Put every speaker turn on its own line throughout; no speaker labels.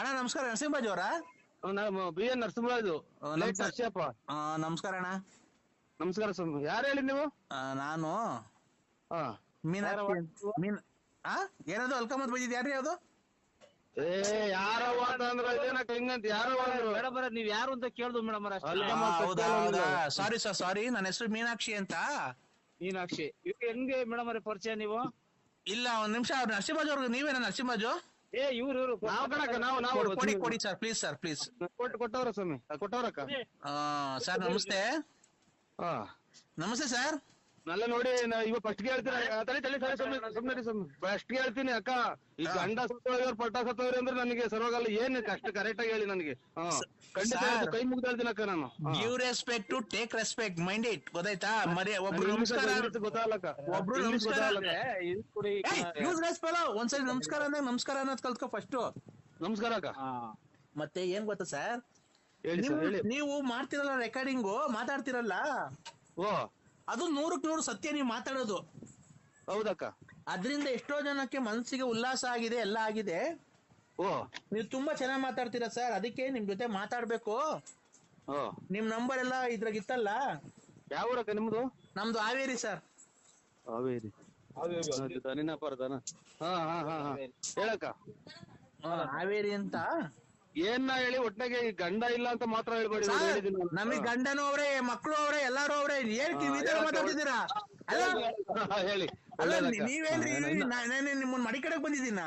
ಅಣ್ಣ ನಮಸ್ಕಾರ ನರಸಿಂಹರಾಜ್ ಅವರಾ?
ನಾವು ಬಿ ಎನ್ ನರಸಿಂಹರಾಜು
ಇದು.
ಲೈಟ್
ನಮಸ್ಕಾರ. ನಮಸ್ಕಾರ ಅಣ್ಣ.
ನಮಸ್ಕಾರ ಸ್ವಾಮಿ. ಯಾರು ಹೇಳಿ ನೀವು?
ಆ, ನಾನು
ಹಾ
ಮೀನಾಕ್ಷಿ ಅಂತ- ಮೀನ್ ಆ ಏನದು ಅಲ್ಕಮತ್ ಬಂದಿದ್ ಯಾರ್ರಿ ಅದು
ಏ ಇದೇನಕ್ಕ ಹಿಂಗಂತ ಯಾರವ್ವ ಅಂದ್ರು?
ಮೇಡಮ್ ಅವರೇ ನೀವ್ ಯಾರು ಅಂತ ಕೇಳ್ದು ಮೇಡಮ್ ಅವರೇ
ಅಲ್ಲ.
ಆ, ಹೌದಾ ಹೌದಾ? ಸಾರಿ ಸರ್ ಸಾರಿ ನನ್ನ ಹೆಸರು ಮೀನಾಕ್ಷಿ ಅಂತ.
ಮೀನಾಕ್ಷಿ. ಇವ್ ಹೆಂಗೆ ಮೇಡಮ್ ಅವರೇ ಪರಿಚಯ ನೀವು?
ಇಲ್ಲ ಒಂದ್ ನಿಮಿಷ ಅವ್ರು ನರಸಿಂಹರಾಜ್ ಅವ್ರಿಗೆ ನೀವೇನ ನರಸಿಂಹರಾಜು
ಏ ಇವ್ರು ಇವ್ರು
ನಾವ್ ಕಣಕ್ಕ ನಾವು ನಾವು
ಕೊಡಿ, ಕೊಡಿ ಕೊಡಿ ಸರ್ ಪ್ಲೀಸ್ ಸರ್ ಪ್ಲೀಸ್
ಕೊಟ್ಟು ಕೊಟ್ಟವ್ರ ಸ್ವಾಮಿ. ಆ, ಕೊಟ್ಟವ್ರಕ್ಕ.
ಸರ್ ನಮಸ್ತೆ.
ಹಾ.
ನಮಸ್ತೆ ಸರ್
ನಲ್ಲ ನೋಡಿ ನಾ ಇವಾಗ ಫಸ್ಟ್ ಹೇಳ್ತೀನಿ ಸುಮ್ಮನೆ ಸುಮ್ಮನೆ ಫಸ್ಟ್ ಹೇಳ್ತೀನಿ ಅಕ್ಕ ಈ. ಗಂಡ ಸತ್ತೋಗ್ಯವ್ರು ಪಟ್ಟ ಸತ್ತೋಗ್ರಿ ಅಂದ್ರೆ ನನಗೆ ಸರ್ವಾಗಲ್ಲ ಏನ್ ಕಷ್ಟ ಕರೆಕ್ಟ್ ಆಗಿ ಹೇಳಿ ನನಗೆ. ಖಂಡಿತ ಕೈ ಮುಗ್ದು ಹೇಳ್ತೀನಿ ಅಕ್ಕ ನಾನು. You
give respect to take respect mind it ಗೊತ್ತಾಯ್ತಾ ಮರಿ ಒಬ್ರು ನಮಸ್ಕಾರ
ಗೊತ್ತಾಗಲ್ಲಕ್ಕ
ಒಬ್ರು ನಮಸ್ಕಾರ ಯೂಸ್ ರೆಸ್ಪೆಲ್ಲ ಒಂದ್ಸರಿ ನಮಸ್ಕಾರ. ಅಂದ್ರೆ ನಮಸ್ಕಾರ ಅನ್ನೋದು ಕಲ್ತ್ಕೊ ಫಸ್ಟ್
ನಮಸ್ಕಾರ ಅಕ್ಕ.
ಮತ್ತೆ ಏನ್ ಗೊತ್ತಾ ಸರ್ ನೀವು ಮಾಡ್ತಿರಲ್ಲ ರೆಕಾರ್ಡಿಂಗು ಮಾತಾಡ್ತಿರಲ್ಲ?
ಓ.
ಅದು ನೂರಕ್ ನೂರು ಸತ್ಯ ನೀವು ಮಾತಾಡೋದು.
ಹೌದಕ್ಕ.
ಅದರಿಂದ ಎಷ್ಟೋ ಜನಕ್ಕೆ ಮನಸ್ಸಿಗೆ ಉಲ್ಲಾಸ ಆಗಿದೆ ಎಲ್ಲ ಆಗಿದೆ.
ಓ.
ನೀವು ತುಂಬಾ ಚೆನ್ನಾಗಿ ಮಾತಾಡ್ತೀರಾ ಸರ್? ಅದಕ್ಕೆ ನಿಮ್ ಜೊತೆ ಮಾತಾಡ್ಬೇಕು.
ಓ.
ನಿಮ್ ನಂಬರ್ ಎಲ್ಲ ಇದ್ರಾಗ ಇತ್ತಲ್ಲ
ಯಾವ ಊರಕ್ಕ ನಿಮ್ದು?
ನಮ್ದು ಹಾವೇರಿ ಸರ್.
ಹಾವೇರಿ. ದನಿನ ಪರದನ ಹಾ ಹಾ ಹಾ ಹಾ. ಹೇಳಕ್ಕ.
ಹಾವೇರಿ ಅಂತ?
ಏನ್ನ ಹೇಳಿ ಒಟ್ನಾಗೆ ಈ ಗಂಡ ಇಲ್ಲ ಅಂತ ಮಾತ್ರ ಹೇಳ್ಬೇಡಿ ನಾನು ಹೇಳಿದ್ದೀನಿ ನಾನು.
ನಮಗ್ ಗಂಡನು ಅವ್ರೆ ಮಕ್ಕಳು ಅವ್ರೆ ಎಲ್ಲಾರು ಅವ್ರೆ ಏನ್ ಕಿವಿ ಮಾತಾಡ್ತಿದ್ದೀರಾ? ಅಲ್ಲ
ಹಾ, ಹೇಳಿ.
ಅಲ್ಲ
ಒಳ್ಳೇದಕ್ಕ.
ನೀವೇನ್ರಿ. ನಾನೇ ನಿಮ್ಮನ್ನ ಮಡಿ ಕಡೆಗ್ ಬಂದಿದ್ದೀನ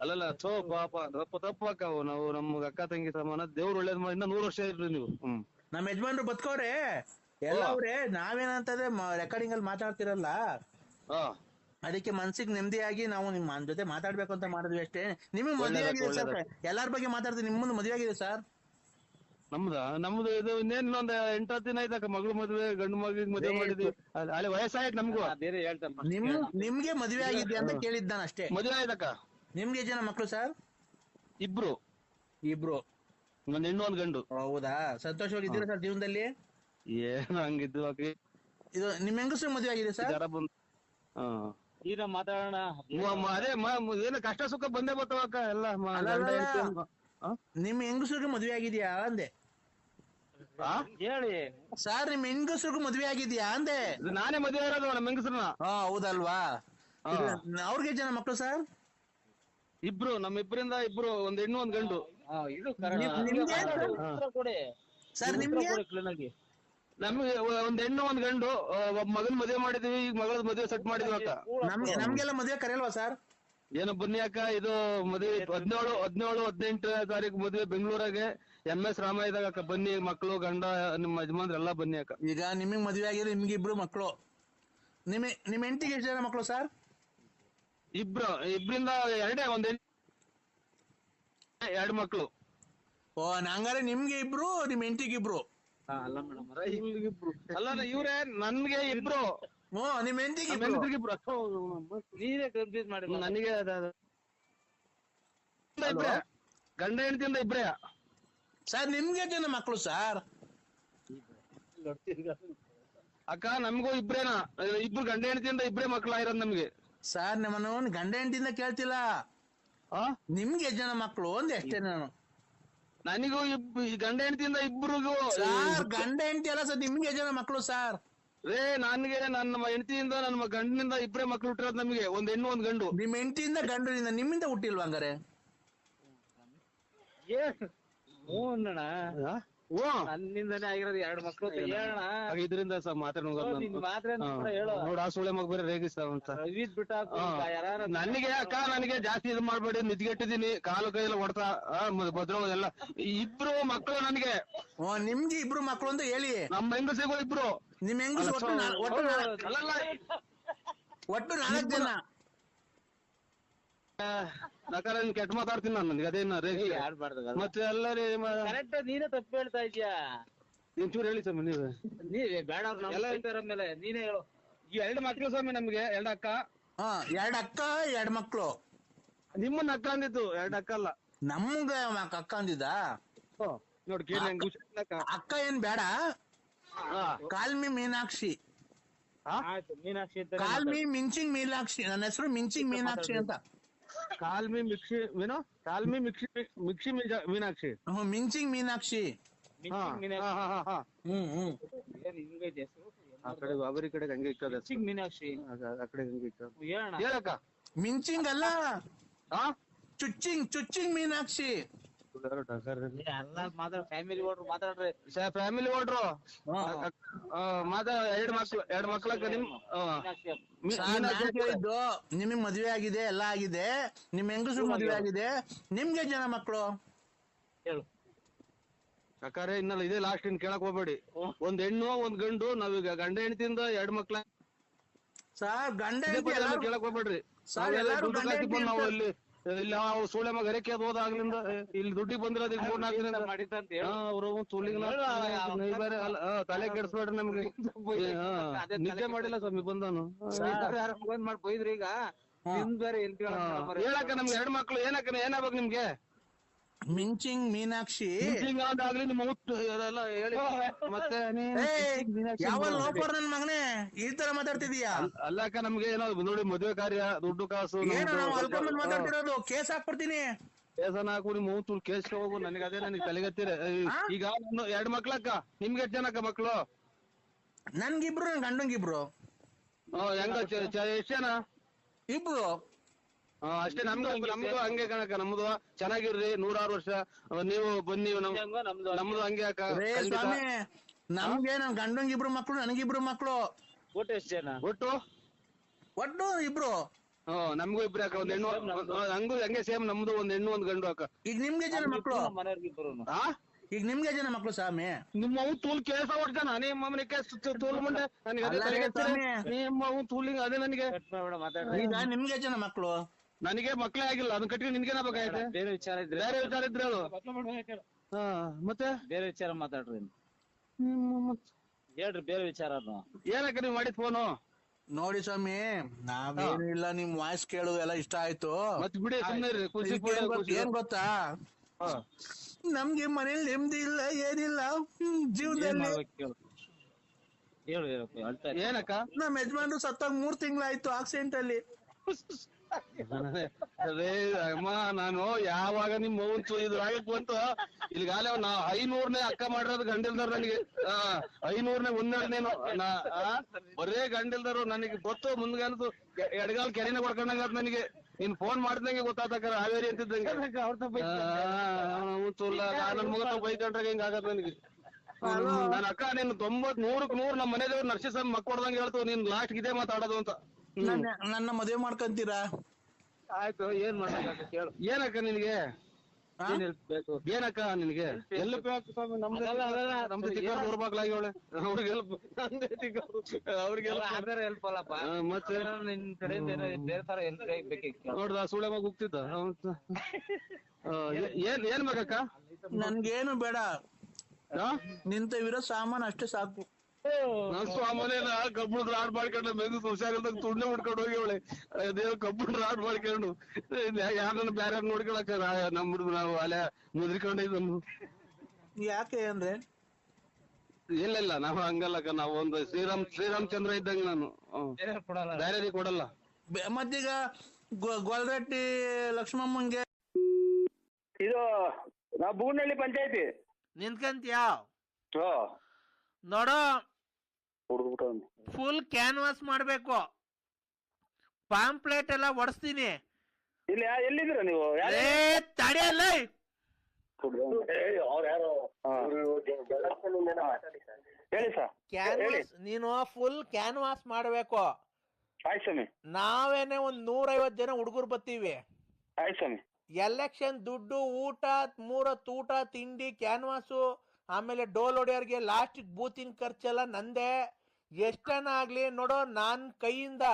ಅಲ್ಲಲ್ಲ ಸೋ ಪಾಪ ತಪ್ಪ ತಪ್ಪ ಅಕ್ಕ ಅವು. ನಾವು ನಮ್ಮ ಅಕ್ಕ ತಂಗಿ ಸಮಾನ ದೇವ್ರ ಒಳ್ಳೇದ್ ಮಾಡಿ ಇನ್ನ ನೂರು ವರ್ಷ ಇರ್ರಿ ನೀವು. ಹ್ಮ್.
ನಮ್ಮ ಯಜಮಾನ್ರು ಬದುಕೋರೆ ಎಲ್ಲ. ಅವ್ರೆ ನಾವೇನಂತಂದ್ರೆ ರೆಕಾರ್ಡಿಂಗ್ ಅಲ್ಲಿ ಮಾತಾಡ್ತಿರಲ್ಲ?
ಹಾ.
ಅದಕ್ಕೆ ಮನ್ಸಿಗೆ ನೆಮ್ಮದಿಯಾಗಿ ನಾವು ನಿಮ್ಮ ಜೊತೆ ಮಾತಾಡ್ಬೇಕು ಅಂತ ಮಾಡಿದ್ವಿ ಅಷ್ಟೇ. ನಿಮಗೆ ಮದುವೆ ಆಗಿದೆ ಸರ್. ಎಲ್ಲಾರ ಬಗ್ಗೆ ಮಾತಾಡ್ತೀವಿ ನಿಮ್ಮದು ಮದುವೆ ಆಗಿದೆ ಸರ್.
ನಮ್ದ? ನಮ್ದು ಇದು ಇನ್ನೊಂದು ಎಂಟು ಹತ್ತು ದಿನ ಆಯ್ತಕ್ಕ ಮಗಳು ಮದ್ವೆ ಗಂಡು ಮಗಳಿಗೆ ಮದ್ವೆ ಮಾಡಿದ್ವಿ. ಅಲ್- ಅಲ್ಲಿ ವಯಸ್ಸಾಯ್ತು ನಮ್ಗೂ.
ಬೇರೆ ಹೇಳ್ತಾರೆ
ನಿಮ್ ನಿಮ್ಗೆ ಮದುವೆ ಆಗಿದೆ ಅಂತ ಕೇಳಿದ್ದಾನ ನಾನು ಅಷ್ಟೇ.
ಮದ್ವೆ ಆಯ್ತಕ್ಕ.
ನಿಮ್ಗೆ ಜನ ಮಕ್ಕಳು ಸರ್?
ಇಬ್ರು.
ಇಬ್ರು.
ಒಂದ್ ಹೆಣ್ಣು ಒಂದ್ ಗಂಡು.
ಹೌದಾ? ಸಂತೋಷವಾಗಿದ್ದೀರಾ ಸರ್ ಜೀವನದಲ್ಲಿ?
ಏನು ಹಂಗಿದ್ದು
ಇದು ನಿಮ್ ಹೆಂಗಸ್ರು ಮದುವೆ ಆಗಿದೆ ಸರ್?
ಬಂದ್ ಹಾ.
ಈಗ ಮಾತಾಡೋಣ.
ಮ- ಅದೇ ಏನು ಕಷ್ಟ ಸುಖ ಬಂದೇ ಬರ್ತಾವಕ್ಕ ಎಲ್ಲ ಮ-
ಅಲ್ಲ,
ಗಂಡ
ಅಲ್ಲ.
ಹೆಂಡ್ತಿ ಅಂದ್- ಆ?
ನಿಮ್ ಹೆಂಗಸ್ರಿಗೆ ಮದ್ವೆ ಆಗಿದ್ಯಾ? ಅಂದೆ.
ಆ?
ಹೇಳಿ.
ಸರ್ ನಿಮ್ ಹೆಂಗಸ್ರಿಗೂ ಮದ್ವೆ ಆಗಿದ್ಯಾ? ಅಂದೆ.
ಇದು ನಾನೇ ಮದುವೆ ಇರೋದು ನಮ್ಮ ಹೆಂಗಸ್ರನ್ನ.
ಹಾ ಹೌದಲ್ವಾ?
ಹಾ.
ಅವ್ರಿಗೆ ಜನ ಮಕ್ಕಳು ಸರ್?
ಇಬ್ರು ನಮ್ಮ ಇಬ್ಬರಿಂದ ಇಬ್ರು ಒಂದ್ ಹೆಣ್ಣು ಒಂದ್ ಗಂಡು.
ಇದು
ನಿಮ್- ನಿಮ್ಗೆ?
ಉತ್ತರ ಕೊಡಿ
ಸರ್
ಉತ್ತರ
ನಿಮ್ಗೆ
ಕೊಡಿ clean ಆಗಿ.
ನಮ್ಗೆ ಒಂದ್ ಹೆಣ್ಣು ಒಂದ್ ಗಂಡು ಒಬ್ಬ ಮಗನ್ ಮದುವೆ ಮಾಡಿದೀವಿ ಈಗ ಮಗಳ ಮದುವೆ ಸೆಟ್ ಮಾಡಿದ್ವಿ ಅಕ್ಕ.
ನಮ್ಗೆ ನಮ್ಗೆಲ್ಲ ಮದುವೆ ಕರೆಯಲ್ವಾ ಸರ್?
ಏನೋ ಬನ್ನಿ ಅಕ್ಕ ಇದು ಮದುವೆ ಹದಿನೇಳು ಹದಿನೇಳು ಹದಿನೆಂಟು ತಾರೀಕು ಮದುವೆ ಬೆಂಗಳೂರಾಗೆ. ಎಂ ಎಸ್ ರಾಮಯ್ಯದಾಗ ಅಕ್ಕ ಬನ್ನಿ ಮಕ್ಕಳು ಗಂಡ ನಿಮ್ಮ ಯಜಮಾನ್ರೆಲ್ಲ ಬನ್ನಿ ಅಕ್ಕ.
ಈಗ ನಿಮಗೆ ಮದುವೆ ಆಗಿದ್ರೆ ನಿಮ್ಗೆ ಇಬ್ರು ಮಕ್ಕಳು ನಿಮ್ ನಿಮ್ ಹೆಂಡತಿಗೆ ಎಷ್ಟು ಜನ ಮಕ್ಕಳು ಸರ್?
ಇಬ್ರು ಇಬ್ರಿಂದ ಎರಡೇ ಒಂದ್ ಎರಡು ಮಕ್ಕಳು
ಓ ನಂಗಾರೆ ನಿಮ್ಗೆ ಇಬ್ರು ನಿಮ್ ಹೆಂಡತಿಗೆ ಇಬ್ರು?
ಅಲ್ಲ ಮೇಡಮ್.
ಅಲ್ಲ ಇವ್ರೆ ನನ್ಗೆ ಇಬ್ರು.
ಓ ನಿಮ್ ಹೆಂಡತಿಗೆ
ನಮ್ಮ
ಇಬ್ರು.
ಹೆಂಗಸ್ರಿಗೆ ಇಬ್ರು
ನೀವೇ ಕನ್ಫ್ಯೂಸ್ ಮಾಡಿ
ನನಗೆ ಅದ ಅದ. ಇಬ್ರೇ. ಗಂಡ ಹೆಂಡತಿಯಿಂದ ಇಬ್ರೇ.
ಸರ್ ನಿಮ್ಗೆ ಜನ ಮಕ್ಕಳು ಸರ್?
ಅಕ್ಕ ನಮಗೂ ಇಬ್ರೇನಾ? ಇಬ್ರು ಗಂಡ ಹೆಂಡತಿಯಿಂದ ಇಬ್ರೇ ಮಕ್ಳಾಗಿರೋದ್ ನಮ್ಗೆ.
ಸರ್ ನಿಮ್ಮನ್ನ ಗಂಡ ಹೆಂಡತಿಯಿಂದ ಕೇಳ್ತಿಲ್ಲ.
ಆ?
ನಿಮ್ಗೆ ಎಷ್ಟ್ ಜನ ಮಕ್ಕಳು ಒಂದ್ ಎಷ್ಟೇ ನಾನು
ನನಗೂ ಇಬ್ ಈ ಗಂಡ ಹೆಂಡತಿಯಿಂದ ಇಬ್ಬರಿಗೂ
ಸರ್ ಗಂಡ ಹೆಂಡತಿ ಅಲ್ಲ ಸರ್ ನಿಮ್ಗೆ ಜನ ಮಕ್ಕಳು ಸರ್
ರೇ ನನ್ಗೆ ನನ್ನ ಹೆಂಡತಿಯಿಂದ ನನ್ನ ಗಂಡನಿಂದ ಇಬ್ಬರೇ ಮಕ್ಳು ಹುಟ್ಟಿರೋದು ನಮಗೆ ಒಂದ್ ಹೆಣ್ಣು ಒಂದ್ ಗಂಡು
ನಿಮ್ ಹೆಂಡತಿಯಿಂದ ಗಂಡನಿಂದ ನಿಮ್ಮಿಂದ ಹುಟ್ಟಿಲ್ವಾ ಹಂಗಾರೆ
ಹ್ಞೂ ಅಣ್ಣ
ಓ
ನನ್ನಿಂದನೇ ಆಗಿರೋದು ಎರಡು ಮಕ್ಳು ಹೇಳೋಣ.
ಇದರಿಂದ
ಸರ್ ಮಾತ್ರ ಮಾತ್ರೆ ಹೇಳು.
ನೋಡ ಆ ಸುಳೆ ಮಗ ಬೇರೆ ರೇಗಿಸ್ತಾವ ಅಂತ.
ರವೀದ್ ಬಿಟ್ಟ ಯಾರು
ನನಗೆ ಅಕ್ಕ ನನಗೆ ಜಾಸ್ತಿ ಇದು ಮಾಡ್ಬೇಡಿ ನಿದ್ಗೆಟ್ಟಿದೀನಿ ಕಾಲು ಕೈಯೆಲ್ಲ ಹೊಡ್ತಾ ಭದ್ರ ಎಲ್ಲ ಇಬ್ರು ಮಕ್ಕಳು ನನಗೆ.
ಓ ನಿಮ್ಗೆ ಇಬ್ರು ಮಕ್ಳು ಅಂತ ಹೇಳಿ.
ನಮ್ಮ ಹೆಂಗಸಿಗೂ ಇಬ್ರು.
ನಿಮ್ ಹೆಂಗ ಒಟ್ಟು ನಾ- ಒಟ್ಟು ನಾ-
ಅಲ್ಲಲ್ಲ.
ಒಟ್ಟು ನಾಲ್ಕು ಜನ.
ನಕಾರ ಕೆಟ್ಟ ಮಾತಾಡ್ತೀನಿ ನಾನು ನನಗೆ ಅದೇನ ರೇಗಿ
ಆಡ್ಬಾರ್ದು
ಮತ್ತೆ ಎಲ್ಲರಿ
ಕರೆಕ್ಟ್ ನೀನೇ ತಪ್ಪು ಹೇಳ್ತಾ ಇದೀಯಾ
ಚೂರು ಹೇಳಿ ಸ್ವಾಮಿ ನೀವು.
ನೀವೇ ಬೇಡ ಅವ್ರು ನಮ್ಮ ಕೈತಾರ ಮೇಲೆ ನೀನೇ ಹೇಳು.
ಈ ಎರಡು ಮಕ್ಳು ಸ್ವಾಮಿ ನಮ್ಗೆ ಎರಡು ಅಕ್ಕ.
ಹಾ ಎರಡ್ ಅಕ್ಕ ಎರಡು ಮಕ್ಳು.
ನಿಮ್ಮನ್ನ ಅಕ್ಕ ಅಂದಿತ್ತು ಎರಡು ಅಕ್ಕ ಅಲ್ಲ.
ನಮ್ಗ ಅಕ್ಕ ಅಕ್ಕ ಅಂದಿದ್ದ?
ನೋಡಿ ಕೇಳಿ ನಂಗೆ ಹುಷಾರಿಲ್ಲ ಅಕ್ಕ
ಅಕ್ಕ ಏನ್ ಬೇಡ? ಕಾಲ್ಮಿ ಮೀನಾಕ್ಷಿ?
ಆಯ್ತು ಮೀನಾಕ್ಷಿ ಅಂತ
ಕಾಲ್ಮಿ ಮಿಂಚಿಂಗ್ ಮೀನಾಕ್ಷಿ ನನ್ನ ಹೆಸರು ಮಿಂಚಿಂಗ್ ಮೀನಾಕ್ಷಿ ಅಂತ.
ಕಾಲ್ಮಿ ಮಿಕ್ಸಿ ಏನು? ಕಾಲ್ಮಿ ಮಿಕ್ಸಿ ಮಿಕ್ಸಿ ಮೀಜ- ಮೀನಾಕ್ಷಿ.
ಹ್ಮ್, ಮಿಂಚಿಂಗ್ ಮೀನಾಕ್ಷಿ.
ಹಾ,
ಮಿಂಚಿಂಗ್
ಹಾ, ಹಾ, ಹಾ, ಹಾ.
ಹ್ಮ್ ಹ್ಮ್?
ಆ ಕಡೆ ಬಾಬರಿ ಕಡೆ ಹಂಗೆ ಇಕ್ಕದ
ಮಿಂಚಿಂಗ್ ಮೀನಾಕ್ಷಿ.
ಆ ಕಡೆ ಹಂಗೆ ಇಕ್ಕದ.
ಹೇಳಣ್ಣ.
ಹೇಳಕ್ಕ.
ಮಿಂಚಿಂಗ್ ಅಲ್ಲ.
ಹಾ
ಚುಚ್ಚಿಂಗ್ ಚುಚ್ಚಿಂಗ್ ಮೀನಾಕ್ಷಿ.
ಎಲ್ಲ ಮಾತಾಡ ಫ್ಯಾಮಿಲಿ ಓಡ್ರು ಮಾತಾಡ್ರಿ.
ಫ್ಯಾಮಿಲಿ ಓಡ್ರು ಮಾತಾ ಎರಡ್ ಮಕ್ಳು ಎರಡ್ ಮಕ್ಳಕ್ಕ ನಿಮ್
ಕೇಳಿದ್ದು ನಿಮಗ್ ಮದ್ವೆ ಆಗಿದೆ ಎಲ್ಲ ಆಗಿದೆ ನಿಮ್ ಹೆಂಗಸು ಮದ್ವೆ ಆಗಿದೆ ನಿಮ್ಗೆ ಜನ ಮಕ್ಕಳು
ಹೇಳು.
ಅಕ್ಕಾರೆ ಇನ್ನಲ್ಲ ಇದೇ ಲಾಸ್ಟ್ ಇನ್ ಕೇಳಕ್ ಹೋಗ್ಬೇಡಿ. ಒಂದ್ ಹೆಣ್ಣು ಒಂದ್ ಗಂಡು ನಾವೀಗ ಗಂಡ ಹೆಣ್ತಿಂದ ಎರಡ್ ಮಕ್ಳ.
ಸರ್ ಗಂಡ
ಕೇಳಕ್ ಹೋಗ್ಬೇಡ್ರಿ. ನಾವು
ಇರ್ತಾರೆ.
ಇಲ್ಲಿ ಅವ್ರ ನಾವು ಸೂಳೆ ಮಗ ಹರಕೆ ಹೋದಾಗ್ಲಿಂದ ಇಲ್ಲಿ ದುಡ್ಡಿಗೆ ಬಂದಿರೋದು ಇಲ್ಲಿ ಮೂರ್ ನಾಲ್ಕು ದಿನ
ಮಾಡಿದ್ದಂತ ಹೇಳು.
ಅವರು ನೀವು ಬೇರೆ ಅಲ್ಲ, ತಲೆ ಕೆಡಿಸ್ಬೇಡ್ರಿ ನಮ್ಗೆ. ನಿದ್ದೆ ಮಾಡಿಲ್ಲ ಸ್ವಾಮಿ ಬಂದಾನು.
ಫೋನ್ ಮಾಡಿ ಬೈದ್ರಿ ಈಗ. ನಿನ್ ಬೇರೆ.
ಹೇಳಕ್ಕ ನಮ್ಗೆ ಎರಡ್ ಮಕ್ಳು ಏನಕ್ಕ ಏನಾಗ್ಬೇಕು ನಿಮ್ಗೆ?
ಮಿಂಚಿಂಗ್ ಮೀನಾಕ್ಷಿ.
ಆಗ್ಲಿ ನಿಮ್ಮ ಊಟ ಹೇಳಿ. ಮತ್ತೆ ನೀ-
ಯಾವ ಲೋಪರ್ ನನ್ ಮಗನೇ? ಈ ತರ ಮಾತಾಡ್ತಿದೀಯಾ?
ಅಲ್ಲಕ್ಕ ನಮ್ಗೆ ಏನೋ ನೋಡಿ ಮದ್ವೆ ಕಾರ್ಯ ದುಡ್ಡು ಕಾಸು
ಮಾತಾಡ್ತಿರೋದು? ಕೇಸ್ ಹಾಕ್ಬಿಡ್ತೀನಿ.
ಕೇಸನ ಹಾಕು ನಿಮ್ಮ ಕೇಸ್ ಹೋಗು ನನಗೆ ಅದೇ ನನಗೆ ತಲೆಗತ್ತೀರ ಈಗ ಎರಡ್ ಮಕ್ಳಕ್ಕ ನಿಮ್ಗೆ ಎಷ್ಟು ಜನಕ್ಕ ಮಕ್ಳು?
ನನ್ಗಿಬ್ರು ನನ್ ಗಂಡಂಗಿಬ್ರು.
ಹೆಂಗ ಎಷ್ಟ್ ಜನ?
ಇಬ್ರು.
ಹಾ, ಅಷ್ಟೇ ನಮ್ದು ನಮ್ದು ಹಂಗೆ ಕಣಕ್ಕ ನಮ್ದು ಚೆನ್ನಾಗಿರ್ರಿ ನೂರಾರು ವರ್ಷ ನೀವು ಬನ್ನಿ ನಮ್
ಹೆಂಗೋ ನಮ್ದು
ನಮ್ದು ಹಂಗೆ ಅಕ್ಕ.
ರೇ
ಖಂಡಿತ.
ಸ್ವಾಮಿ ನಮ್ಗೆ ನನ್ ಗಂಡಂಗಿಬ್ರು ಮಕ್ಳು ನನಗಿಬ್ರು ಮಕ್ಳು.
ಒಟ್ಟು ಎಷ್ಟು ಜನ?
ಒಟ್ಟು?
ಒಟ್ಟು ಇಬ್ರು.
ಹ್ಮ್ ನಮ್ಗೂ ಇಬ್ರು ಅಕ್ಕ ಒಂದ್ ಹೆಣ್ಣು ಹಂಗೂ ಹಂಗೆ ಸೇಮ್ ನಮ್ದು ಒಂದ್ ಹೆಣ್ಣು ಒಂದ್ ಗಂಡು ಅಕ್ಕ.
ಈಗ ನಿಮ್ಗೆ ಜನ ಮಕ್ಳು?
ನಮ್ಮ
ಆ?
ಈಗ ನಿಮ್ಗೆ ಜನ ಮಕ್ಳು ಸ್ವಾಮಿ?
ನಿಮ್ಮ ಅವು ತೂಲ್ ಕೇಸ ಹೊಡ್ತಾನ ನಿಮ್ಮ ಅಮ್ಮನ ಕೇಸ್ ತೂಲ್ ಮುಂಡೆ ನನಗೆ ಅದೇ
ಅಲ್ಲ
ತಲೆಗೆ
ರೀ ಸ್ವಾಮಿ.
ನಿಮ್ಮ ಅವು ತೂಲಿಂಗ್ ಅದೇ ನನಗೆ.
ಕಟ್ ಮಾಡ್ಬೇಡ ಮಾತಾಡ್ರಿ
ಈಗ ನಿಮ್ಗೆ ಜನ ಮಕ್ಳು?
ನನಗೆ ಮಕ್ಕಳೇ ಆಗಿಲ್ಲ ಅದನ್ನ ಕಟ್ಟಿ ನಿನ್ಗೇನಾಗಬೇಕಾಗೈತೆ
ಬೇರೆ ವಿಚಾರ ಇದ್ರೆ
ಬೇರೆ ವಿಚಾರ ಇದ್ರೆ ಹೇಳು. ಹಾ ಮತ್ತೆ?
ಬೇರೆ ವಿಚಾರ ಮಾತಾಡ್ರಿ ಹೇಳ್ರಿ ಬೇರೆ ವಿಚಾರ ಅದು.
ಏನಕ್ಕ ನೀವ್ ಮಾಡಿದ್ ಫೋನು
ನೋಡಿ ಸ್ವಾಮಿ ನಾವೇನು ಇಲ್ಲ ನಿಮ್ ವಾಯ್ಸ್ ಕೇಳೋದು ಎಲ್ಲ ಇಷ್ಟ ಆಯ್ತು.
ಮತ್ ಬಿಡಿ ಸುಮ್ಮನೆ ಖುಷಿ
ಇದಕ್ಕೆ ಏನ್ ಗೊತ್ತ್- ಏನ್ ಗೊತ್ತಾ?
ಹಾ.
ನಮ್ಗೆ ಮನೇಲಿ ನೆಮ್ಮದಿ ಇಲ್ಲ ಏನಿಲ್ಲ. ಹ್ಮ್,
ಏನ್
ಜೀವನದಲ್ಲಿ
ಮಾಡ್ಬೇಕು ಕೇಳು. ಹೇಳು ಹೇಳು ಅಳ್ತಾ ಇರು.
ಏನಕ್ಕ?
ನಮ್ ಯಜಮಾನ್ರು ಸತ್ತಾಗ ಮೂರ್ ತಿಂಗಳಾಯ್ತು ಆಕ್ಸಿಡೆಂಟ್ ಅಲ್ಲಿ.
ಅದೇ ಅಮ್ಮ ನಾನು ಯಾವಾಗ ನಿಮ್ ಮೌಂತು ಇದು ಆಗಕ್ ಬಂತು ಇಲ್ಲಿಗಾಲೆ ನಾ ಐನೂರ್ನೇ ಅಕ್ಕ ಮಾಡಿರೋದು ಗಂಡಿಲ್ದಾರ ನನಗೆ. ಐನೂರ್ನೇ ಒಂದೆರಡನೇನು ನಾ ಆ, ಬರೇ ಗಂಡಿಲ್ದಾರು ನನಗೆ ಗೊತ್ತು ಮುಂದ್ಗಾಲದು ಎಡಗಾಲ್ ಕೆರೆನೇ ಹೊಡ್ಕೊಂಡಂಗ ನನಗೆ. ನೀನ್ ಫೋನ್ ಮಾಡಿದಂಗೆ ಗೊತ್ತಾತಕ್ಕ ಹಾವೇರಿ ಅಂತಿದ್ದಂಗೆ. ನನ್ ಮಗ ಬೈಕೊಂಡ್ರಾಗ ಹಿಂಗ ಆಗತ್ ನನಗೆ. ನನ್ನ ಅಕ್ಕ ನೀನು ತೊಂಬತ್ ನೂರಕ್ ನೂರ್ ನಮ್ಮ ಮನೆ ದೇವ್ರು ನರ್ಸಿಸಮ್ ಮಕ್ಕೊಡ್ದಂಗೆ ಹೇಳ್ತು ನೀನ್ ಲಾಸ್ಟ್ ಇದೇ ಮಾತಾಡೋದು ಅಂತ.
ನನ್ನ ಮದುವೆ ಮಾಡ್ಕೊಂತೀರಾ?
ಆಯ್ತು ಏನ್ ಮಾಡ್ಬೇಕು ಕೇಳು.
ಏನಕ್ಕ ನಿನಗೆ?
ಏನ್ ಬೇಕು
ಏನಕ್ಕ ನಿನಗೆ? ಎಲ್ಲ ನಮ್ದು
ಅದಲ್ಲ, ಅದಲ್ಲ.
ನಮ್ದು ಚಿಕ್ಕ ಊರ್ಬಾಗ್ಲಾಗಿ ಅವಳೆ. ಅವ್ರಿಗೆ ಹೆಲ್ಪ್ ಅವ್ರಿಗೆ
ಅಲ್ಲಪ್ಪ
ಮತ್ತೆ?
ನಿನ್ ಕಡೆಯಿಂದ ಏನಾದ್ರು ಬೇರೆ ತರ ಹೆಲ್ಪ್ ಬೇಕಿತ್ತು
ನೋಡ್ದ ಸುಳೆ ಮಗ ಹೋಗ್ತಿದ್ದ? ಅವ್ನ್- ಆ, ಏ- ಏನ್ ಏನ್ ಬೇಕಕ್ಕ
ನನ್ಗೇನು ಬೇಡ.
ಆ?
ನಿಂತವಿರೋ ಸಾಮಾನು ಅಷ್ಟೇ ಸಾಕು.
ನನ್ ಸ್ವಾಮನೇನ ಕಬ್ಬುಣದ ರಾಡ್ ಮಾಡ್ಕೊಂಡು ಮೆದು ಹುಷಾರಿಲ್ದಾಗ ತುಂಡೆ ಮಾಡ್ಕೊಂಡು ಹೋಗಿ ಅವಳೆ ದೇವ್ ಕಬ್ಬುಣ ರಾಡ್ ಮಾಡ್ಕೊಂಡು. ಯಾರನ್ನ ಬ್ಯಾರ ನೋಡ್ಕೊಳಕ ನಮ್ ಹುಡ್ಗ ನಾವು ಅಲೆ ಮುದ್ರಿಕೊಂಡಿದ್ದು
ಯಾಕೆ ಅಂದ್ರೆ?
ಇಲ್ಲ ಇಲ್ಲ ನಾವು ಹಂಗಲ್ಲಕ್ಕ ನಾವು ಒಂದು ಶ್ರೀರಾಮ್ ಶ್ರೀರಾಮಚಂದ್ರ ಇದ್ದಂಗ ನಾನು.
ಬೇರೆ ಕೊಡಲ್ಲ.
ಮತ್ತೀಗ ಗೋಲ್ರಟ್ಟಿ ಲಕ್ಷ್ಮಮ್ಮಂಗೆ
ಇದು ನಾ ಬೂನಹಳ್ಳಿ ಪಂಚಾಯತಿ.
ನಿಂತ್ಕಂತೀಯ? ನೋಡೋ ಫುಲ್ ಕ್ಯಾನ್ವಾಸ್ ಮಾಡ್ಬೇಕು. ಪಾಂಪ್ಲೆಟ್ ಎಲ್ಲ ಒಡಿಸ್ತೀನಿ.
ಇಲ್ಲಿ ಯಾ- ಎಲ್ಲಿದ್ದೀರಾ ನೀವು? ಯಾರು?
ಏ ತಡೆಯಲ್ಲ
ಹೇಳಿ ಸರ್. ಹೇಳಿ.
ಕ್ಯಾನ್ವಾಸ್ ನೀನು ಫುಲ್ ಕ್ಯಾನ್ವಾಸ್ ಮಾಡ್ಬೇಕು.
ಆಯ್ತು ಸ್ವಾಮಿ.
ನಾವೇನೆ ಒಂದ್ ನೂರೈವತ್ ಜನ ಹುಡುಗರು ಬರ್ತೀವಿ.
ಆಯ್ತು ಸ್ವಾಮಿ.
ಎಲೆಕ್ಷನ್ ದುಡ್ಡು ಊಟ ಮೂರ ಊಟ ತಿಂಡಿ ಕ್ಯಾನ್ವಾಸು ಆಮೇಲೆ ಡೋಲ್ ಹೊಡೆಯೋರ್ಗೆ ಲಾಸ್ಟ್ ಬೂತಿನ ಖರ್ಚೆಲ್ಲ ನಂದೇ. ಎಷ್ಟನ ಆಗ್ಲಿ ನೋಡೋ ನಾನ್ ಕೈಯಿಂದ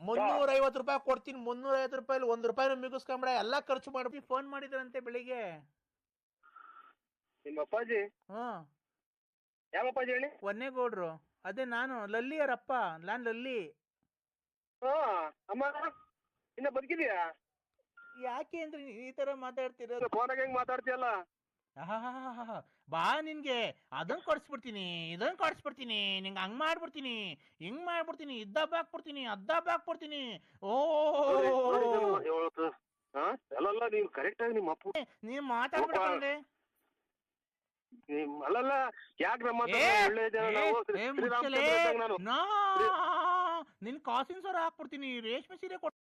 ಮುನ್ನೂರ ಐವತ್ತು ರೂಪಾಯಿ ಕೊಡ್ತೀನಿ ಮುನ್ನೂರ ಐವತ್ತು ರೂಪಾಯಿ ಒಂದ್ ರೂಪಾಯಿ ಮಿಗಿಸ್ಕೊಂಬಿಡ ಎಲ್ಲಾ ಖರ್ಚು ಮಾಡಿ ಫೋನ್ ಮಾಡಿದ್ರಂತೆ ಬೆಳಿಗ್ಗೆ.
ನಿಮ್ಮ ಅಪ್ಪಾಜಿ?
ಹ್ಮ್
ಯಾವ ಅಪ್ಪಾಜಿ ಹೇಳಿ?
ಒನ್ನೇಗೌಡ್ರು ಅದೇ ನಾನು ಲಲ್ಲಿ ಲಲ್ಲಿಯರಪ್ಪ ನಾನ್ ಲಲ್ಲಿ.
ಹಾ ಅಮ್ಮ ಇನ್ನ ಬದುಕಿದ್ಯಾ
ಯಾಕೆ ಅಂದ್ರೆ ಈ ತರ ಮಾತಾಡ್ತೀರ
ಫೋನ್ ಹೆಂಗ್ ಮಾತಾಡ್ತೀಯಲ್ಲ.
ಬಾ ನಿನ್ಗೆ. ಅದನ್ ಕೊಡಿಸ್ಬಿಡ್ತೀನಿ ಇದನ್ ಕೊಡಿಸ್ಬಿಡ್ತೀನಿ ನಿಂಗೆ ಹಂಗ್ ಮಾಡ್ಬಿಡ್ತೀನಿ ಹಿಂಗ್ ಮಾಡ್ಬಿಡ್ತೀನಿ ಇದ್ದಬ್ಬ ಹಾಕ್ಬಿಡ್ತೀನಿ ಅದ್ದಬ್ಬ ಹಾಕ್ಬಿಡ್ತೀನಿ. ಓ.
ಅಲ್ಲಲ್ಲ ನೀವು ಕರೆಕ್ಟ್ ಆಗಿ ನಿಮ್ಮ ಅಪ್ಪ
ನೀವ್ ಮಾತಾಡ್ಬಿಡ್ತಂದ್ರೆ
ನಿಮ್- ಅಲ್ಲಲ್ಲ ಯಾಕೆ ನಮ್ಮ ನಿನ್
ಕಾಸಿನ ಸರ ಹಾಕ್ಬಿಡ್ತೀನಿ ರೇಷ್ಮೆ ಸೀರೆ ಕೊಡ್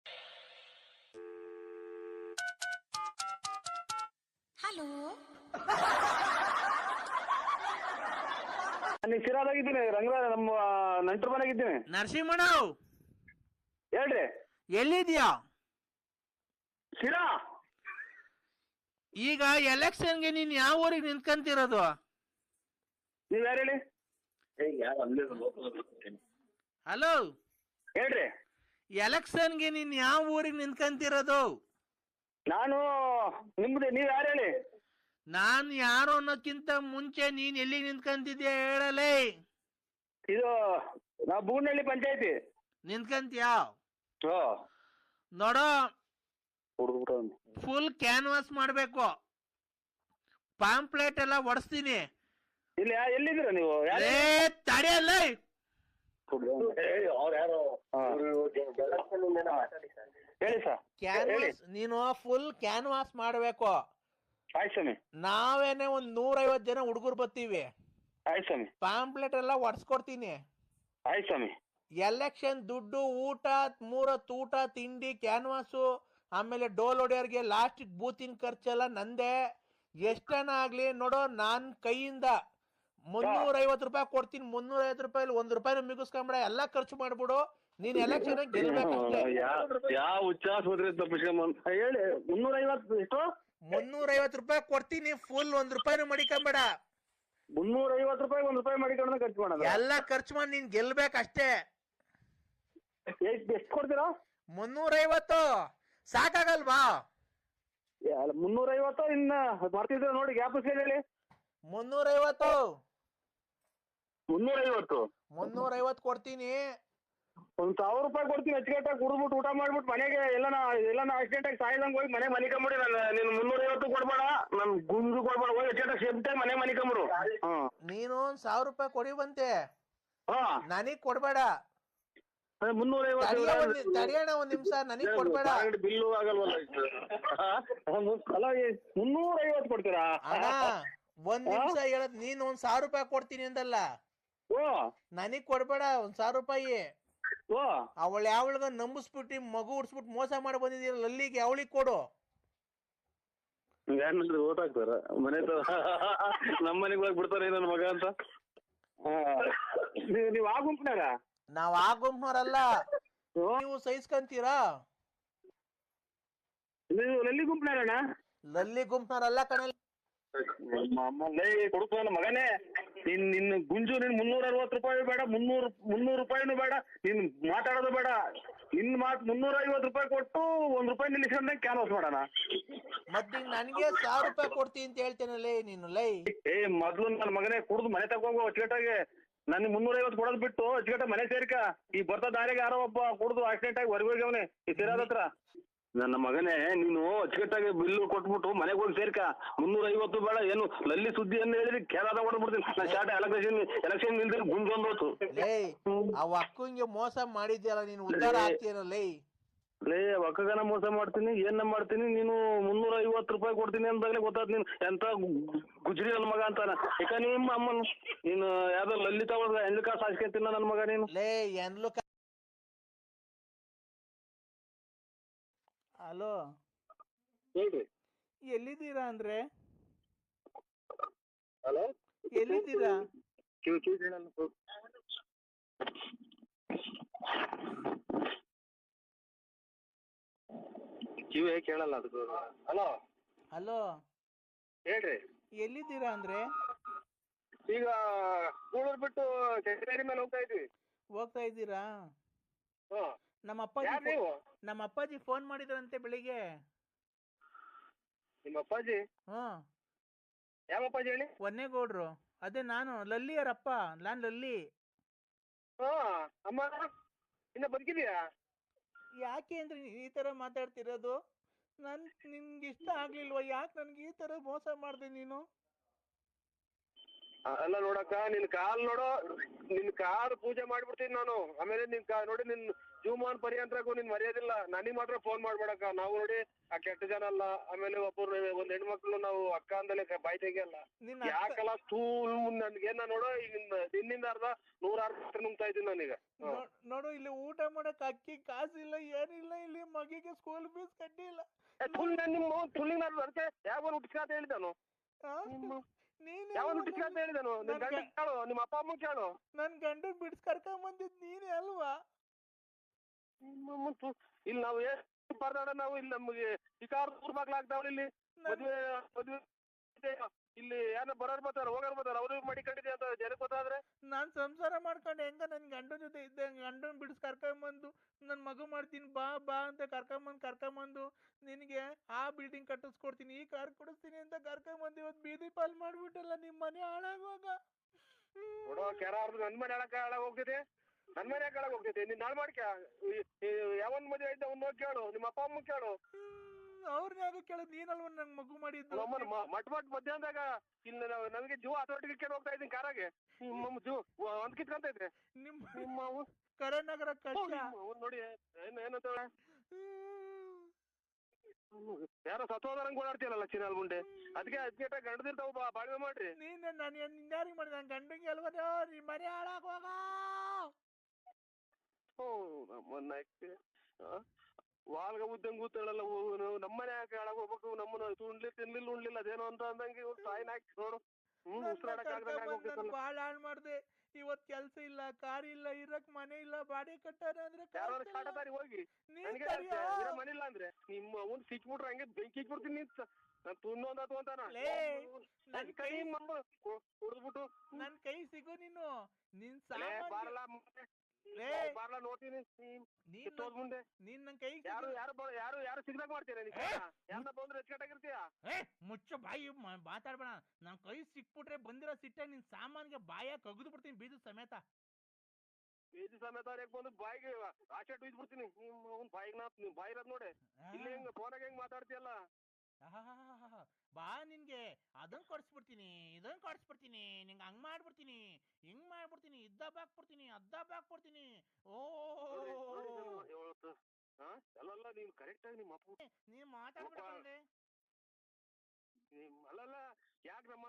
ಹಲೋ.
ನಾನು ಶಿರಾದಾಗಿದ್ದೀನಿ ರಂಗರಾಜ ನಮ್ಮ ನಂಟ್ರ ಮನೆಗಿದ್ದೀನಿ.
ನರಸಿಂಹಣ್ಣವ್
ಹೇಳ್ರಿ.
ಎಲ್ಲಿದ್ಯಾ?
ಶಿರಾ.
ಈಗ ಎಲೆಕ್ಷನ್ಗೆ ನೀನ್ ಯಾವ ಊರಿಗೆ ನಿಂತ್ಕಂತಿರೋದು?
ನೀವ್ ಯಾರು ಹೇಳಿ?
ಹಲೋ.
ಹೇಳ್ರಿ.
ಎಲೆಕ್ಷನ್ಗೆ ನೀನ್ ಯಾವ ಊರಿಗೆ ನಿಂತ್ಕಂತಿರೋದು?
ನಾನು ನಿಮ್ದು ನೀವ್ ಯಾರು ಹೇಳಿ?
ನಾನ್ ಯಾರು ಅನ್ನೋಕ್ಕಿಂತ ಮುಂಚೆ ನೀನ್ ಎಲ್ಲಿ ನಿಂತ್ಕಂತಿದ್ಯಾ ಹೇಳಲೇ?
ಇದು ನಾ ಬೂನಹಳ್ಳಿ ಪಂಚಾಯತಿ.
ನಿಂತ್ಕಂತ್ಯಾ? ನೋಡೋ ಫುಲ್ ಕ್ಯಾನ್ವಾಸ್ ಮಾಡ್ಬೇಕು. ಪಾಂಪ್ಲೆಟ್ ಎಲ್ಲ ಒಡಿಸ್ತೀನಿ.
ಇಲ್ಲಿ ಯಾ- ಎಲ್ಲಿದ್ದೀರಾ ನೀವು? ಯಾರು?
ಏ ತಡೆಯಲ್ಲ
ಅವ್ರು ಯಾರು? ಹೇಳಿ ಸರ್.
ಕ್ಯಾನ್ವಾಸ್ ನೀನು ಫುಲ್ ಕ್ಯಾನ್ವಾಸ್ ಮಾಡ್ಬೇಕು.
ಆಯ್ತು ಸ್ವಾಮಿ.
ನಾವೇನೆ ಒಂದ್ ನೂರೈವತ್ ಜನ ಹುಡುಗರು ಬರ್ತೀವಿ.
ಆಯ್ತು ಸ್ವಾಮಿ.
ಪಾಂಪ್ಲೆಟ್ ಎಲ್ಲ ಒಡ್ಸ್ಕೊಡ್ತೀನಿ
ಆಯ್ತು ಸ್ವಾಮಿ.
ಎಲೆಕ್ಷನ್ ದುಡ್ಡು ಊಟ ಮೂರೊತ್ತು ಊಟ ತಿಂಡಿ ಕ್ಯಾನ್ವಾಸು ಆಮೇಲೆ ಡೋಲ್ ಹೊಡೆಯೋರ್ಗೆ ಲಾಸ್ಟ್ ಬೂತಿನ ಖರ್ಚೆಲ್ಲ ನಂದೇ. ಎಷ್ಟನ ಆಗ್ಲಿ ನೋಡೋ ನಾನ್ ಕೈಯಿಂದ ಮುನ್ನೂರ ಐವತ್ತು ರೂಪಾಯಿ ಕೊಡ್ತೀನಿ ಮುನ್ನೂರ ಐವತ್ತು ರೂಪಾಯಿ ಒಂದ್ ರೂಪಾಯಿ ಮಿಗಿಸ್ಕೊಂಬಿಡ ಎಲ್ಲಾ ಖರ್ಚು ಮಾಡ್ಬಿಡು. ನೀನ್ ಎಲೆಕ್ಷನ್ ಗೆಲ್ಬೇಕು
ಯಾವ ಉಚ್ಚಾಸ ಹೋದ್ರೆ ತಪ್ಪಿಸ್ಕೊಂಬ ಹೇಳಿ ಮುನ್ನೂರ ಐವತ್ತು ಎಷ್ಟು?
ಮುನ್ನೂರ ಐವತ್ತು ರೂಪಾಯಿ ಕೊಡ್ತೀನಿ ಫುಲ್ ಒಂದ್ ರೂಪಾಯಿನೂ ಮಡಿಕೊಂಬೇಡ.
ಮುನ್ನೂರ ಐವತ್ತು ರೂಪಾಯಿ ಒಂದ್ ರೂಪಾಯಿ ಮಾಡಿಕೊಂಡು ಖರ್ಚು ಮಾಡೋದು?
ಎಲ್ಲ ಖರ್ಚು ಮಾಡಿ ನೀನ್ ಗೆಲ್ಬೇಕು
ಅಷ್ಟೇ. ಎಷ್ಟು ಕೊಡ್ತೀರಾ?
ಮುನ್ನೂರ ಐವತ್ತು ಸಾಕಾಗಲ್ವಾ
ಮುನ್ನೂರ ಐವತ್ತು ಇನ್ನ ಮಾಡ್ತಿದ್ರೆ ನೋಡಿ ಗ್ಯಾಪ್ ಹೇಳಿ.
ಮುನ್ನೂರ ಐವತ್ತು
ಮುನ್ನೂರ ಐವತ್ತು
ಮುನ್ನೂರ ಐವತ್ತು ಕೊಡ್ತೀನಿ.
ಒಂದ್ ಸಾವಿರ ರೂಪಾಯಿ ಕೊಡ್ತೀನಿ ಅಚ್ಚುಕಟ್ಟಾಗಿ ಕುಡಿದ್ಬಿಟ್ಟು ಊಟ ಮಾಡ್ಬಿಟ್ಟು ಮನೆಗೆ. ಎಲ್ಲನ ಎಲ್ಲನ ಆಕ್ಸಿಡೆಂಟ್ ಆಗಿ ಸಾಯ್ದಂಗ್ ಹೋಗಿ ಮನೆ ಮನೆ ಕಂಬಿಡಿ ನಾನು ನೀನು ಮುನ್ನೂರ ಐವತ್ತು ಕೊಡ್ಬೇಡ. ನನ್ ಗುಂಜು ಕೊಡ್ಬೇಡ. ಹೋಗಿ ಅಚ್ಚುಕಟ್ಟಾಗಿ ಸೇಫ್ಟಿ ಮನೆ ಮನೆ ಕಂಬಿಡು ಹಾ
ನೀನು ಒಂದ್ ಸಾವಿರ ರೂಪಾಯಿ ಕೊಡಿ ಬಂತೆ.
ಹಾ.
ನನಗ್ ಕೊಡ್ಬೇಡ.
ಮುನ್ನೂರ
ತಡಿಯ
ಐವತ್ತು
ಒಂದ್ ತಡಿಯೋಣ ಒಂದ್ ನಿಮಿಷ. ನನಗ್ ಕೊಡ್ಬೇಡ.
ಬಿಲ್ಲು ಆಗಲ್ವಲ್ಲ. ಹಾ? ಅಲ್ಲ ಮುನ್ನೂರ ಐವತ್ತು ಕೊಡ್ತೀರಾ?
ಅಣ್ಣ ಒಂದ್ ನಿಮಿಷ ಹೇಳದ್ ನೀನ್ ಒಂದ್ ಸಾವಿರ ರೂಪಾಯಿ ಕೊಡ್ತೀನಿ ಅಂದಲ್ಲ.
ಓ
ನನಗ್ ಕೊಡ್ಬೇಡ ಒಂದ್ ಸಾವಿರ ರೂಪಾಯಿ.
ಓ.
ಅವಳ ಯಾವಳ್ಗ ನಂಬಿಸ್ಬಿಟ್ಟು ಮಗು ಉಡ್ಸ್ಬಿಟ್ಟು ಮೋಸ ಮಾಡಿ ಬಂದಿದೀರ ಲಲ್ಲಿಗೆ ಅವಳಿಗೆ ಕೊಡು.
ಯಾರನ್ನ ಓಟ್ ಹಾಕ್ತಾರ? ಮನೆ ನಮ್ಮ ಮನೆಗೆ ಹೋಗಿ ಬಿಡ್ತಾರೆ ನನ್ನ ಮಗ ಅಂತ? ನೀವು ಆ ಗುಂಪಿನಾರ
ನಾವ್ ಆ ಗುಂಪ್ನವ್ರಲ್ಲ. ನೀವು ಸಹಿಸ್ಕಂತೀರಾ?
ನೀವು ಲಲ್ಲಿ ಗುಂಪಿನಾರಣ್ಣ
ಲಲ್ಲಿ ಗುಂಪ್ನವ್ರಲ್ಲ ಕಣಲ್ಲಿ
ಲೇ ಕೊಡುತ್ತ ನನ್ನ ಮಗನೇ. ನಿನ್ ನಿನ್ನ ಗುಂಜು ನಿನ್ ಮುನ್ನೂರ ಅರವತ್ತು ರೂಪಾಯಿ ಬೇಡ ಮುನ್ನೂರು ಮುನ್ನೂರು ರೂಪಾಯಿನೂ ಬೇಡ ನಿನ್ ಮಾತಾಡೋದು ಬೇಡ. ನಿನ್ ಮಾತು ಮುನ್ನೂರ ಐವತ್ತು ರೂಪಾಯಿ ಕೊಟ್ಟು ಒಂದ್ ರೂಪಾಯಿ ನಿಲ್ಲಿಸ್ಕೊಂಡ್ ಕ್ಯಾನ್ವಾಸ್ ಮಾಡೋಣ.
ಮತ್ತೆ ನೀನ್ ನನ್ಗೆ ಸಾವಿರ ರೂಪಾಯಿ ಕೊಡ್ತೀನಿ ಅಂತ ಹೇಳ್ತೇನಲ್ಲೇ ನೀನು ಲೈ.
ಏ ಮೊದ್ಲು ನನ್ನ ಮಗನೇ ಕುಡ್ದು ಮನೆ ತಗೊಂಡು ಅಚ್ಚುಕಟ್ಟಾಗಿ. ನನ್ ಮುನ್ನೂರ ಐವತ್ತು ಕೊಡೋದ್ ಬಿಟ್ಟು ಅಚ್ಚುಕಟ್ಟ ಮನೆ ಸೇರ್ಕ. ಈ ಬರ್ತಾ ದಾರಿಗೆ ಯಾರೋ ಒಬ್ಬ ಕುಡ್ದು ಆಕ್ಸಿಡೆಂಟ್ ಆಗಿ ಹೊರಗೆ ಹೋಗ್ಯವನೆ. ಈ ಸಿರಾದ ಹತ್ರ? ನನ್ನ ಮಗನೇ ನೀನು ಅಚ್ಚುಕಟ್ಟಾಗಿ ಬಿಲ್ಲು ಕೊಟ್ಬಿಟ್ಟು ಮನೆಗೆ ಹೋಗಿ ಸೇರ್ಕ. ಮುನ್ನೂರ ಐವತ್ತು ಬೇಡ ಏನು ಲಲ್ಲಿ ಸುದ್ದಿ ಅಂತ ಹೇಳಿದ್ರೆ ಕೇರಳ ಹೊಡ್ಬಿಡ್ತೀನಿ ನಾನು ಶಾಟ ಎಲೆಕ್ಷನ್ ಎಲೆಕ್ಷನ್ ನಿಲ್ದ್ರೆ ಗುಂಜೊಂದೋತು
ಲೇ ಅವ್ ಅಕ್ಕಂಗೆ ಮೋಸ ಮಾಡಿದ್ಯಾಲ ನೀನು ಉದ್ಧಾರ ಆಗ್ತೀಯಲ್ಲ ಲೈ
ಲೇ ಒಕ್ಕಗನ ಮೋಸ ಮಾಡ್ತೀನಿ ಏನ ಮಾಡ್ತೀನಿ ನೀನು ಮುನ್ನೂರ ಐವತ್ತು ರೂಪಾಯಿ ಕೊಡ್ತೀನಿ ಅಂದಾಗಲೇ ಗೊತ್ತಾದ್ ನೀನು. ಎಂತ ಗುಜರಿ ನನ್ನ ಮಗ ಅಂತಾನ. ಯಾಕ ನಿಮ್ಮ ಅಮ್ಮನು ನೀನು ಯಾವ್ದೋ ಲಲಿತಾ ಒಳಗ ಎಂಜು ಕಾಸು ಹಾಸ್ಕೊಂತಿನ ನನ್ನ ಮಗ ನೀನು.
ಲೇ ಎನ್ಲು ಹಲೋ.
ಹೇಳ್ರಿ
ಎಲ್ಲಿದ್ದೀರಾ ಅಂದ್ರೆ?
ಹಲೋ.
ಎಲ್ಲಿದ್ದೀರಾ?
ಕಿವಿ ಕಿವಿ ಕೇಳಲ್ಲ ಕಿವಿ ಕೇಳಲ್ಲ ಅದಕ್ಕೆ ಹಲೋ.
ಹಲೋ.
ಹೇಳ್ರಿ.
ಎಲ್ಲಿದ್ದೀರಾ ಅಂದ್ರೆ?
ಈಗ ಕೂಳೂರ್ ಬಿಟ್ಟು ಚಂದ್ರೇರಿ ಮೇಲೆ ಹೋಗ್ತಾ ಇದ್ವಿ.
ಹೋಗ್ತಾ ಇದ್ದೀರಾ?
ಹ್ಮ್
ನಮ್ಮ ಅಪ್ಪಾಜಿ
ನೀವು?
ನಮ್ಮ ಅಪ್ಪಾಜಿ ಫೋನ್ ಮಾಡಿದ್ರಂತೆ ಬೆಳಿಗ್ಗೆ.
ನಿಮ್ಮ ಅಪ್ಪಾಜಿ?
ಹ್ಮ್
ಯಾವ ಅಪ್ಪಾಜಿ ಹೇಳಿ?
ಒನ್ನೇಗೌಡ್ರು ಅದೇ ನಾನು ಲಲ್ಲಿ ಅವರಪ್ಪ ನಾನ್ ಲಲ್ಲಿ.
ಹಾ ಅಮ್ಮ ಇನ್ನ ಬದುಕಿದ್ಯಾ
ಯಾಕೆ ಅಂದ್ರೆ ನೀವ್ ಈ ತರ ಮಾತಾಡ್ತಿರೋದು? ನನ್ ನಿನ್ಗೆ ಇಷ್ಟ ಆಗ್ಲಿಲ್ವಾ? ಯಾಕೆ ನನ್ಗೆ ಈ ತರ ಮೋಸ ಮಾಡ್ದೆ ನೀನು?
ಅಲ್ಲ ನೋಡಕ್ಕ ನಿನ್ ಕಾಲ್ ನೋಡು ನಿನ್ ಕಾಲ್ ಪೂಜೆ ಮಾಡ್ಬಿಡ್ತೀನಿ ನಾನು. ಆಮೇಲೆ ನಿನ್ ಕಾ ನೋಡಿ ನಿನ್ ಜೂಮಾನ್ ಪರ್ಯಂತ್ರಕ್ಕೂ ನಿನ್ ಮರ್ಯಾದಿಲ್ಲ ನನಗ್ ಮಾತ್ರ ಫೋನ್ ಮಾಡ್ಬೇಡಕ್ಕ. ನಾವು ನೋಡಿ ಆ ಕೆಟ್ಟ ಜನ ಅಲ್ಲ. ಆಮೇಲೆ ಒಬ್ಬರು ಒಂದ್ ಹೆಣ್ಮಕ್ಳು ನಾವು ಅಕ್ಕ ಅಂದಲೆ ಬಾಯ್ ತೆಗಿಯಲ್ಲ
ನಿನ್ನ
ಯಾಕಲ್ಲ ತೂ ನನ್ಗೇನ ನೋಡೋ ಈಗ ನಿನ್ನಿಂದ ಅರ್ಧ ನೂರಾರು ಕಿಲೋಮೀಟರ್ ನುಂಗ್ತಾ ಇದ್ದೀನಿ ನಾನೀಗ.
ನೋ- ನೋಡು ಇಲ್ಲಿ ಊಟ ಮಾಡಕ್ ಅಕ್ಕಿ ಕಾಸಿಲ್ಲ ಏನಿಲ್ಲ ಇಲ್ಲಿ ಮಗಿಗೆ ಸ್ಕೂಲ್ ಫೀಸ್ ಕಟ್ಟಿಲ್ಲ.
ತುಳ್ ನಾನ್ ನಿಮ್ಮ ತುಳ್ಳಿಗೆ ನಾನು ಅದಕ್ಕೆ ಯಾವನ್ ಹುಟ್ಟಿಸ್ಕ ಹೇಳಿದನು
ಆ?
ನಿಮ್ಮ-
ನೀನೇ ಯಾವ
ಹುಟ್ಟಿಸ್ಕ
ನನ್-
ಹೇಳಿದನು? ನಿನ್ ಗಂಡ
ಗ-
ಕೇಳು ನಿಮ್ಮ ಅಪ್ಪ ಅಮ್ಮ ಕೇಳು.
ನನ್ ಗಂಡ ಬಿಡ್ಸ್ ಕರ್ಕೊಂಡ್ ಬಂದಿದ್ ನೀನೇ ಅಲ್ವಾ?
ನಿಮ್ಮ ತು- ಇಲ್ಲಿ ನಾವು ಏನ್ ಪರದಾಡ ನಾವು ಇಲ್ಲಿ ನಮ್ಗೆ ಶಿಕಾರ್ ಮಕ್ಳು ಆಗ್ತಾವ್ರಿ ಇಲ್ಲಿ.
ನನ್-
ಮದ್ವೆ ಮದ್ವೆ. ಇಲ್ಲಿ ಯಾರ ಬರೋರ್ ಬರ್ತಾರ ಹೋಗೋರ್ ಬರ್ತಾರ ಅವ್ರಿಗೆ ಮಡಿಕೊಂಡಿದೆ ಅಂತ ಜನಕ್ಕೆ ಗೊತ್ತಾದ್ರೆ?
ನಾನ್ ಸಂಸಾರ ಮಾಡ್ಕೊಂಡು ಹೆಂಗ ನನ್ ಗಂಡನ ಜೊತೆ ಇದ್ದೆ ಗಂಡನ್ ಬಿಡಿಸ್ ಕರ್ಕೊಂಬಂದು ನನ್ ಮಗು ಮಾಡ್ತೀನಿ ಬಾ ಬಾ ಅಂತ ಕರ್ಕೊಂಬಂದ್ ಕರ್ಕೊಂಬಂದು ನಿನಗೆ ಆ ಬಿಲ್ಡಿಂಗ್ ಕಟ್ಟಿಸ್ಕೊಡ್ತೀನಿ ಈ ಕಾರ್ ಕೊಡಿಸ್ತೀನಿ ಅಂತ ಕರ್ಕೊಂಬಂದು ಇವತ್ತು ಬೀದಿ ಪಾಲ್ ಮಾಡ್ಬಿಟ್ಟಲ್ಲ ನಿಮ್ ಮನೆ ಹಾಳಾಗುವಾಗ
ನೋಡೋ ಕೆರ ಅವ್ರದ್ದು ನನ್ ಮನೆ ಹಾಳಾಗ ಹಾಳಾಗ ಹೋಗ್ತಿದೆ ನನ್ ಮನೆ ಹಾಳಾಗ ಹೋಗ್ತಿದೆ ನೀನ್ ನಾಳೆ ಮಾಡ್ಕ ಯಾವನ್ ಮದ್ವೆ ಐತೆ ಅವ್ನ್ ಕೇಳು ನಿಮ್ಮ ಅಪ್ಪ ಅಮ್ಮ ಕೇಳು.
ಅವ್ರನ್ನ ಯಾಕೆ ಕೇಳೋದು ನೀನಲ್ವ ನಂಗೆ ಮಗು ಮಾಡಿದ್ದು?
ನಮ್ಮನ್ನ ಮ- ಮಟ್ ಮಟ್ ಮಧ್ಯಾಹ್ನದಾಗ ಇಲ್ಲಿ ನನಗೆ ಜೀವ ಹತೋಟಿಗೆ ಕೇಳಿ ಹೋಗ್ತಾ ಇದ್ದೀನಿ ಕಾರಾಗೆ. ನಿಮ್ಮ ಜೀವ ಒಂದ್ ಕಿತ್ಕೊಂತೈತೆ
ನಿಮ್ಮ
ನಿಮ್ಮ
ಕರನಗರ ಕಷ್ಟ.
ನೋಡಿ ಏನ್ ಏನಂತ ಯಾರೋ ಸತ್ತೋದರಂಗ್ ಓಡಾಡ್ತೀಯಲ್ಲ ಚಿನ್ನಲ್ ಮುಂಡೆ ಅದಕ್ಕೆ ಅದಕ್ಕೆ ಗಂಡದಿರ್ತಾವ ಬಾಳ್ವೆ ಮಾಡ್ರಿ.
ನೀನ್ ನಾನು ಯಾರಿಗೆ ಮಾಡಿದ? ನನ್ ಗಂಡಂಗೆ ನೀ ನಿಮ್ಮ ಮನೆ ಹೋಗ.
ಓ ಆ? ವಾಲ್ಗ ಉದ್ದಂಗ್ ಕೂತಾಳಲ್ಲ ನಮ್ಮನೆ ಯಾಕೆ ಹಾಳಾಗ್ ಹೋಗ್ಬೇಕು ನಮ್ಮನ್ನ ಉಣ್ಲಿ ತಿನ್ಲಿಲ್ಲ ಉಣ್ಲಿಲ್ಲ ಅದೇನೋ ಅಂತ ಅಂದಂಗೆ ಇವ್ರು ಸಾಯ್ನ ಹಾಕಿ ನೋಡು ಹ್ಮ್ ಉಸಿರಾಡಕ್
ಬಾಳ ಹಾಳ್ ಮಾಡ್ದೆ ಇವತ್ ಕೆಲ್ಸ ಇಲ್ಲ ಕಾರ್ ಇಲ್ಲ ಇರಕ್ ಮನೆ ಇಲ್ಲ ಬಾಡಿ ಕಟ್ಟಾರ ಅಂದ್ರೆ ಇಲ್ಲ.
ಹೋಗಿ ನನಗೆ
ಕರಿಯೋ.
ಅಂದ್ರೆ ನಿಮ್ಮ ಅವ್ನ್ ಸಿಕ್ಬಿಟ್ರೆ ಹಂಗೆ ಬೆಂಕಿ ಇಕ್ಬಿಡ್ತೀನಿ ನೀನ್ ನಾನು ತುಣ್ಣೊಂದ ಅಂತಾನ
ಲೇ, ನನ್ ಕೈ-
ಕುಡ್ದ್ಬಿಟ್ಟು
ನನ್ ಕೈ ಸಿಗು ನೀನು ನಿನ್
ಸಾಲ.
ಲೇ.
ಬಾರ್ಲ ನೋಡ್ತೀನಿ. ನೀನ್
ನೀನ್
ಮುಂದೆ.
ನೀನ್ ನನ್ ಕೈ
ಯಾರು ಯಾರು ಬ- ಯಾರು ಯಾರು ಸಿಗ್ದಾಗ ಮಾಡ್ತೀರಾ ನೀನ್? ಯಾರನ್ನ ಬಂದ್ರೆ ಎಚ್ಕಟ್ಟಾಗಿರ್ತೀಯ
ಮುಚ್ಚ ಬಾಯಿ ಮ- ಮಾತಾಡ್ಬೇಡ. ನನ್ ಕೈ ಸಿಕ್ಬಿಟ್ರೆ ಬಂದಿರೋ ಸಿಟ್ಟೆ ನಿನ್ ಸಾಮಾನ್ಗೆ ಬಾಯ ಕಗ್ದು ಬಿಡ್ತೀನಿ ಬೀಜ ಸಮೇತ.
ಬೀದಿ ಸಮೇತ ಬಂದು ಬಾಯಿಗೆ ಆಚೆ ಇದ್ ಬಿಡ್ತೀನಿ ನಿಮ್ಮ ಅವ್ನ್ ಬಾಯಿಗೆ ನಾ ನಿಮ್ ನೋಡಿ. ಇಲ್ಲಿ ಹೆಂಗ್ ಫೋನಾಗ ಹೆಂಗ್ ಮಾತಾಡ್ತೀಯಲ್ಲ?
ಆಹಾಹಾಹಾಹಾ. ಬಾ ನಿನ್ಗೆ. ಅದನ್ ಕೊಡಿಸ್ಬಿಡ್ತೀನಿ ಇದನ್ ಕೊಡಿಸ್ಬಿಡ್ತೀನಿ ನಿಂಗೆ ಹಂಗ್ ಮಾಡ್ಬಿಡ್ತೀನಿ ಹಿಂಗ್ ಮಾಡ್ಬಿಡ್ತೀನಿ ಇದ್ದ ಬಾಕ್ಬಿಡ್ತೀನಿ ಅದ್ದ ಬಾಕ್ಬಿಡ್ತೀನಿ. ಓ?
ಅಲ್ಲಲ್ಲ ನೀವ್ ಕರೆಕ್ಟ್ ಆಗಿ ನಿಮ್ಮ ಅಪ್ಪ
ನೀನ್ ಮಾತಾಡ್ಬಿಡ್ಕೊಂಡೆ
ಅಲ್ಲಲ್ಲ ಯಾಕೆ ನಮ್ಮ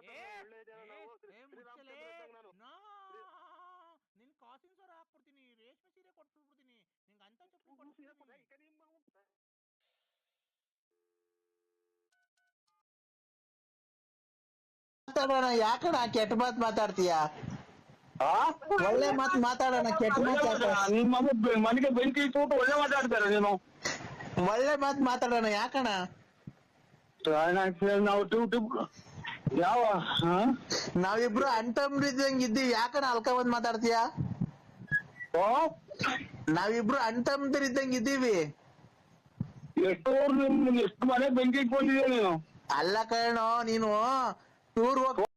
ನಾನು.
ನಿನ್ ಕಾಸಿನ ಸರ ಹಾಕ್ಬಿಡ್ತೀನಿ ರೇಷ್ಮೆ ಸೀರೆ ಕೊಡ್ಸ್ಬಿಡ್ತೀನಿ ನಿಂಗೆ ಅಂತ ಚಪ್ಪಲಿ ಕೊಡ್ಸ್ಬಿಡ್ತೀನಿ
ಈಗ ನಿಮ್ಮ ಅವ್ನ್-
ಮಾತಾಡೋಣ. ಯಾಕಣ ಕೆಟ್ಟ ಮಾತ್ ಮಾತಾಡ್ತೀಯ? ಒಳ್ಳೆ ಮಾತ್ ಮಾತಾಡೋಣ ಕೆಟ್ಟ ಮಾತ್ ಯಾಕೆ?
ಮನೆಗೆ ಬೆಂಕಿ ಇಟ್ಬಿಟ್ಟು ಒಳ್ಳೆ ಮಾತಾಡ್ತಾರೆ ನೀನು.
ಒಳ್ಳೆ ಮಾತ್ ಮಾತಾಡೋಣ ಯಾಕಣ
ನಾವು ಟೂ ಟ್ಯೂಬ್ ಯಾವ? ಹಾ?
ನಾವಿಬ್ರು ಅಣ್ತಮ್ರಿದ್ದಂಗ್ ಇದ್ದಿ ಯಾಕಣ ಅಲ್ಕ ಬಂದ್ ಮಾತಾಡ್ತೀಯ?
ಓ?
ನಾವಿಬ್ರು ಅಣ್ತಮ್ದಿರಿದ್ದಂಗ್ ಇದ್ದೀವಿ
ಎಷ್ಟು ಊರ್ ನಿಮ್ ಎಷ್ಟು ಮನೆ ಬೆಂಕಿ ಇಟ್ಕೊಂಡಿದ್ಯಾ ನೀನು?
ಅಲ್ಲ ಕಣೋ ನೀನು ಹೋಗ್